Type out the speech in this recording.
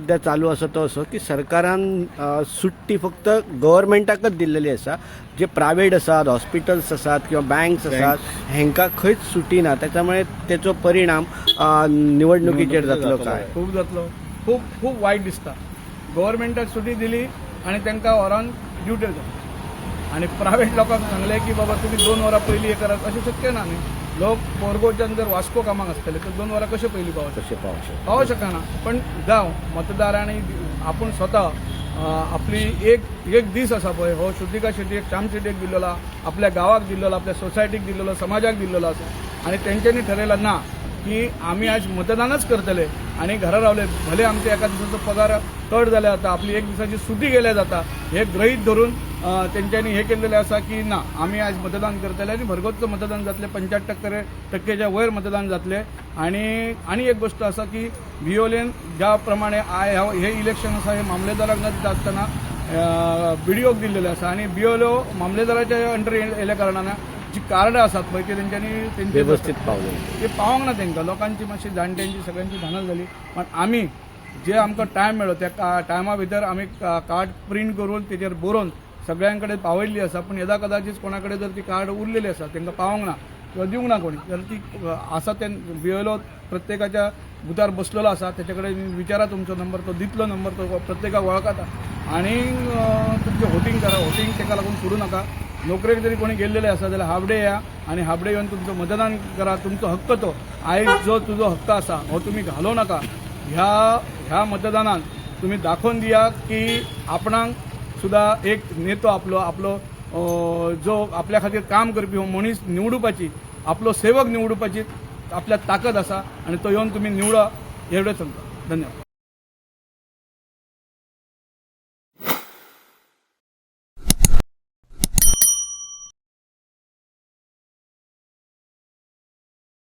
सध्या चालू असं तो असो की सरकारान सुट्टी फक्त गव्हर्मेंटाकच दिल्लेली आसा जे प्रायव्हेट आसात हॉस्पिटल्स आसात किंवा बँक्स आसात हेंका खंयच सुटी ना. त्याच्यामुळे त्याचो परिणाम निवडणुकीचेर जातलो काय? खूप जातलो. खूप खूप वायट दिसता. गव्हर्मेंटाक सुटी दिली आणि तांकां वरान ड्युटीर जाता. आणि प्रायव्हेट लोकांक सांगले की बाबा तुम्ही दोन वरां पयलीं हे करात अशें शक्य ना न्ही. लोक पोरगोच्यान जर वास्को कामाक आसतले तर दोन वरां कशे पयलीं पावता तसे पावू शकतो पावू शकना पण जावं मतदारांनी आपण स्वता आपली एक एक दीस आसा पळय हो श्रुतिका शेट्टी एक श्याम शेट्टीक दिल्लेला आपल्या गावाक दिल्लेलो आपल्या सोसायटीक दिल्लेलो समाजाक दिल्लेलो आसा आणि तेंच्यांनी ठरयलं ना की आम्ही आज मतदानच करतले आणि घरा रावले. भले आमच्या एका दिवसाचो पगार कट जाले जाता आपली एक दिवसाची सुटी गेल्या जाता. हे ग्रहीत धरून त्यांच्यानी तेंच्यांनी हे केलेले आसा की ना आम्ही आज मतदान करतले आणि भरगतचं मतदान जातले. पंच्याहत्तर टक्के टक्केच्या वयर मतदान जातले. आणि आणि एक गोष्ट असा की व्हिओलेन ज्या प्रमाणे आय हे इलेक्शन आसा हे मामलेदारांक न दिता आसतना बिडिओक दिल्लेले आसा आणि बिओलो मामलेदाराच्या अंडर येयल्या कारणान जी कार्डां आसात पळय ती तेंच्यांनी तेंचे व्यवस्थित पावले. ते पावंक ना तांकां लोकांची मातशी जाणट्यांची सगळ्यांची धानल झाली. पण आमी जे आमकां टायम मेळ्ळो त्या टायमा भितर आमी कार्ड प्रिंट करून तेजेर बरोवन सगळ्यां कडेन पावयल्ली आसा पण यदा कदाचित कोणा कडेन जर ती कार्ड उरलेली आसा तांकां पावोंक ना किंवा दिवंक ना कोणी तर ती आसा ते भियलो प्रत्येकाच्या बुथार बसलेलो आसा त्याच्या कडेन विचारा तुमचो नंबर तो दितलो नंबर तो प्रत्येकाक वळखता आणि अ, तुमचें वोटींग करा वोटींग ताका लागून सोडू नका. नोकरेक जरी कोणी गेलेले आसा जाल्यार हाबडे या आणि हाबडे येवन तुमचं मतदान करा तुमचो हक्क तो. आयज जो तुजो हक्क आसा हो तुम्ही घालो नाका. ह्या ह्या मतदानात तुम्ही दाखोवन दिया की आपणाक सुद्धा एक नेतो आपलो आपलो जो आपल्या खातीर काम करपी हो मनीस निवडुपाची आपलो सेवक निवडुपाची आपल्या ताकद आसा आणि तो येवन तुम्ही निवडा एवढेच सांगता धन्यवाद.